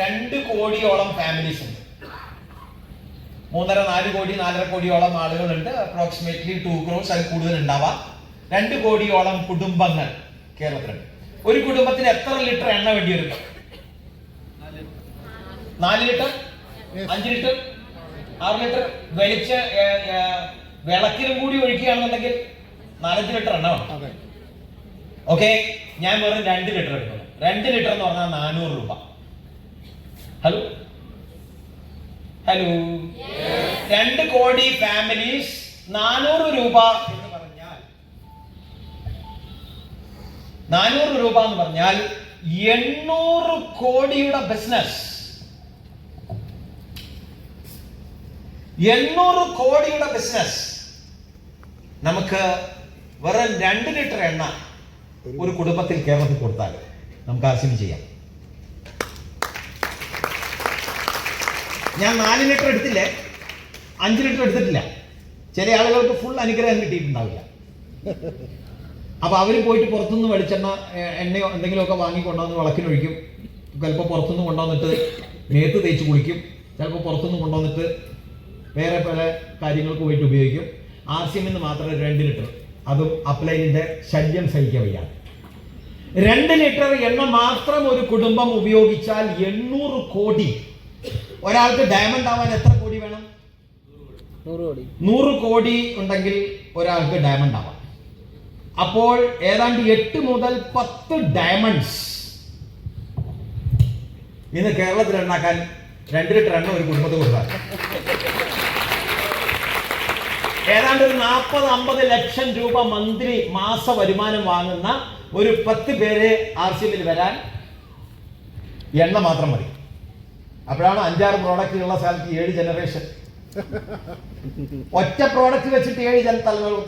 രണ്ട് കോടിയോളം ഫാമിലീസ് ഉണ്ട്. മൂന്നര നാല് കോടി നാലര കോടിയോളം ആളുകളുണ്ട്. അപ്രോക്സിമേറ്റ്ലി ടു ക്രോസ് അതിൽ കൂടുതൽ ഉണ്ടാവാം രണ്ട് കോടിയോളം കുടുംബങ്ങൾ കേരളത്തിലുണ്ട്. ഒരു കുടുംബത്തിന് എത്ര ലിറ്റർ എണ്ണ വേണ്ടി വരും? നാല് ലിറ്റർ? അഞ്ച് ലിറ്റർ? ആറ് ലിറ്റർ? വെളിച്ച വിളക്കിലും കൂടി ഒഴിക്കുകയാണെന്നുണ്ടെങ്കിൽ നാലഞ്ച് ലിറ്റർ എണ്ണ വേണം. ഓക്കെ ഞാൻ വെറും രണ്ട് ലിറ്റർ എടുക്കുന്നു. രണ്ട് ലിറ്റർ എന്ന് പറഞ്ഞാൽ നാനൂറ് രൂപ. ഹലോ ഹലോ രണ്ട് കോടി ഫാമിലീസ് നാനൂറ് രൂപ എന്ന് പറഞ്ഞാൽ നാനൂറ് രൂപ എന്ന് പറഞ്ഞാൽ എണ്ണൂറ് കോടിയുടെ ബിസിനസ് എണ്ണൂറ് കോടിയുടെ ബിസിനസ് നമുക്ക് വെറും രണ്ട് ലിറ്റർ എണ്ണ ഒരു കുടുംബത്തിൽ കേരളത്തിൽ കൊടുത്താൽ നമുക്ക് ആശയം ചെയ്യാം. ഞാൻ നാല് ലിറ്റർ എടുത്തില്ലേ? അഞ്ച് ലിറ്റർ എടുത്തിട്ടില്ല. ചില ആളുകൾക്ക് ഫുൾ അനുഗ്രഹം കിട്ടിയിട്ടുണ്ടാവില്ല. അപ്പൊ അവർ പോയിട്ട് പുറത്തുനിന്ന് വെളിച്ചെണ്ണ എണ്ണയോ എന്തെങ്കിലുമൊക്കെ വാങ്ങി കൊണ്ടുവന്ന് വിളക്കിനൊഴിക്കും. ചിലപ്പോൾ പുറത്തുനിന്ന് കൊണ്ടുവന്നിട്ട് നേത്ത് തേച്ച് കുളിക്കും. ചിലപ്പോൾ പുറത്തുനിന്ന് കൊണ്ടുവന്നിട്ട് വേറെ പല കാര്യങ്ങൾക്ക് പോയിട്ട് ഉപയോഗിക്കും. ആർ സി എമ്മിന്ന് മാത്രം രണ്ട് ലിറ്റർ. അതും അപ്ലൈനിന്റെ ശല്യം സഹിക്കാൻ വയ്യ. രണ്ട് ലിറ്റർ എണ്ണ മാത്രം ഒരു കുടുംബം ഉപയോഗിച്ചാൽ എണ്ണൂറ് കോടി ഒരാൾക്ക് ഡയമണ്ട് ആവാൻ എത്ര കോടി വേണം? നൂറ് കോടി. നൂറ് കോടി ഉണ്ടെങ്കിൽ ഒരാൾക്ക് ഡയമണ്ട് ആവാം. അപ്പോൾ ഏതാണ്ട് എട്ട് മുതൽ പത്ത് ഡയമണ്ട്സ് ഇന്ന് കേരളത്തിൽ ഉണ്ടാക്കാൻ രണ്ട് ലിറ്റർ എണ്ണ ഒരു കുടുംബത്തിൽ കൊടുക്കാം ഏതാണ്ട് ഒരു നാൽപ്പത് അമ്പത് ലക്ഷം രൂപ മന്ത്രി മാസ വരുമാനം വാങ്ങുന്ന ഒരു പത്ത് പേരെ ആർ സി വരാൻ എണ്ണ മാത്രം മതി. അപ്പോഴാണ് അഞ്ചാറ് പ്രോഡക്റ്റ് ഉള്ള സ്ഥലത്ത് ഏഴ് ജനറേഷൻ ഒറ്റ പ്രോഡക്റ്റ് വെച്ചിട്ട് ഏഴ് ജന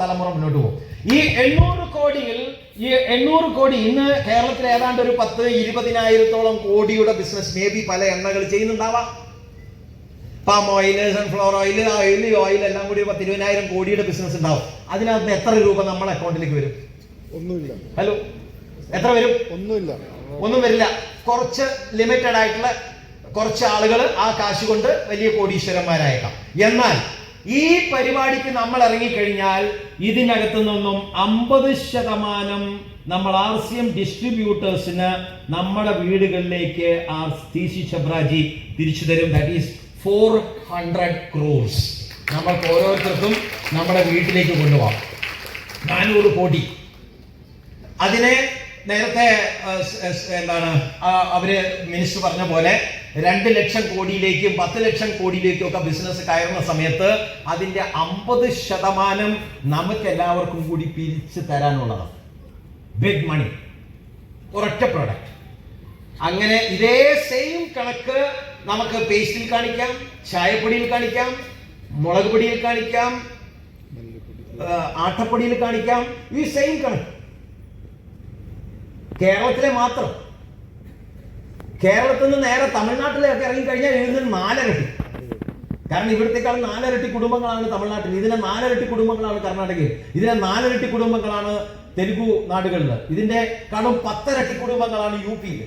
തലമുറ മുന്നോട്ട് പോകും. ഈ എണ്ണൂറ് കോടിയിൽ ഈ എണ്ണൂറ് കോടി ഇന്ന് കേരളത്തിൽ ഏതാണ്ട് ഒരു പത്ത് ഇരുപതിനായിരത്തോളം കോടിയുടെ ബിസിനസ് മേ ബി പല എണ്ണകൾ ചെയ്യുന്നുണ്ടാവാം. Palm oil sunflower oil oil oil എല്ലാം കൂടി പത്ത് ഇരുപതിനായിരം കോടിയുടെ ബിസിനസ് ഉണ്ടാവും. അതിനകത്ത് എത്ര രൂപ നമ്മുടെ അക്കൗണ്ടിലേക്ക് വരും? ഒന്നുമില്ല. ഹലോ എത്ര വരും? ഒന്നുമില്ല. ഒന്നും വരില്ല. കുറച്ച് ലിമിറ്റഡ് ആയിട്ടുള്ള കുറച്ച് ആളുകൾ ആ കാശ് കൊണ്ട് വലിയ കോടീശ്വരന്മാരായേക്കാം. എന്നാൽ ഈ പരിപാടിക്ക് നമ്മൾ ഇറങ്ങിക്കഴിഞ്ഞാൽ ഇതിനകത്തു നിന്നും അമ്പത് ശതമാനം നമ്മൾ ആർ സി എം ഡിസ്ട്രിബ്യൂട്ടേഴ്സിന് നമ്മുടെ വീടുകളിലേക്ക് ആർ ടി സി ചബ്രാജി തിരിച്ചു തരും. That is four hundred crores നമ്മൾക്ക് ഓരോരുത്തർക്കും നമ്മുടെ വീട്ടിലേക്ക് കൊണ്ടുപോകാം. നാനൂറ് കോടി. അതിനെ നേരത്തെ എന്താണ് അവർ മിനിസ്റ്റർ പറഞ്ഞ പോലെ രണ്ട് ലക്ഷം കോടിയിലേക്കും പത്ത് ലക്ഷം കോടിയിലേക്കും ഒക്കെ ബിസിനസ് കയറുന്ന സമയത്ത് അതിന്റെ അമ്പത് ശതമാനം നമുക്ക് എല്ലാവർക്കും കൂടി പിരിച്ചു തരാനുള്ളതാണ് ബിഗ് മണി ഒരൊറ്റ പ്രോഡക്റ്റ് അങ്ങനെ ഇതേ സെയിം കണക്ക് നമുക്ക് പേസ്റ്റിൽ കാണിക്കാം ചായപ്പൊടിയിൽ കാണിക്കാം മുളക് പൊടിയിൽ കാണിക്കാം ആട്ടപ്പൊടിയിൽ കാണിക്കാം. ഈ സെയിം കണക്ക്. കേരളത്തിലെ മാത്രം. കേരളത്തിൽ നിന്ന് നേരെ തമിഴ്നാട്ടിലേക്ക് ഇറങ്ങി കഴിഞ്ഞാൽ ഇതിന് നാലരട്ടി. കാരണം ഇവിടത്തേക്കാളും നാലരട്ടി കുടുംബങ്ങളാണ് തമിഴ്നാട്ടിൽ. ഇതിനെ നാലരട്ടി കുടുംബങ്ങളാണ് കർണാടകയിൽ. ഇതിനെ നാലരട്ടി കുടുംബങ്ങളാണ് തെലുഗു നാടുകളിൽ. ഇതിന്റെ കടം പത്തരട്ടി കുടുംബങ്ങളാണ് യു പിയിൽ